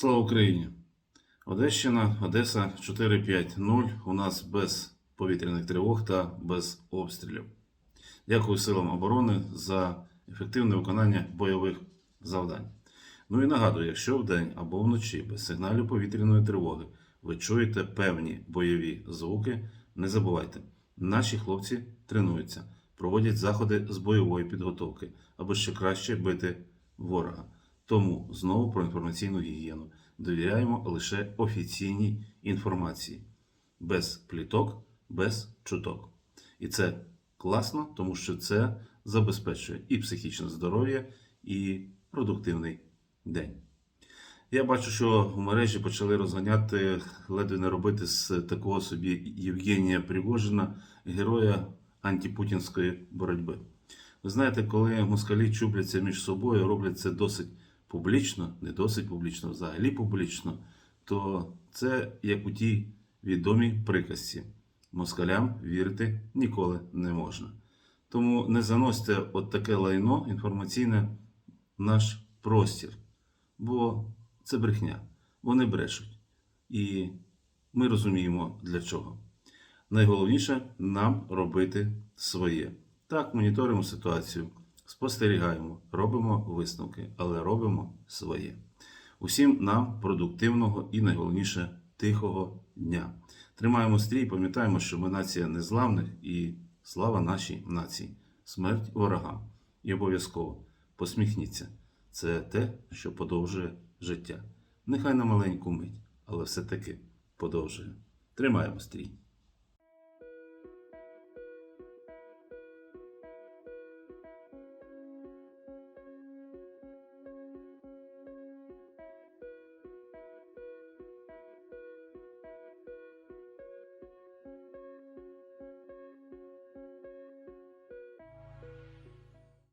Слава Україні! Одещина, Одеса 450. У нас без повітряних тривог та без обстрілів. Дякую силам оборони за ефективне виконання бойових завдань. Ну і нагадую, якщо вдень або вночі без сигналів повітряної тривоги ви чуєте певні бойові звуки, не забувайте, наші хлопці тренуються, проводять заходи з бойової підготовки, аби ще краще бити ворога. Тому знову про інформаційну гігієну довіряємо лише офіційній інформації, без пліток, без чуток. І це класно, тому що це забезпечує і психічне здоров'я, і продуктивний день. Я бачу, що в мережі почали розганяти, ледве не робити з такого собі Євгенія Пригожина, героя антипутінської боротьби. Ви знаєте, коли москалі чубляться між собою, роблять це досить публічно, не досить публічно, взагалі публічно, то це як у тій відомій приказці. Москалям вірити ніколи не можна. Тому не заносьте от таке лайно інформаційне в наш простір, бо це брехня. Вони брешуть. І ми розуміємо для чого. Найголовніше нам робити своє. Так, моніторимо ситуацію, спостерігаємо, робимо висновки, але робимо своє. Усім нам продуктивного і найголовніше тихого дня. Тримаємо стрій, пам'ятаємо, що ми нація незламних і слава нашій нації, смерть ворогам. І обов'язково посміхніться. Це те, що подовжує життя. Нехай на маленьку мить, але все-таки подовжує. Тримаємо стрій.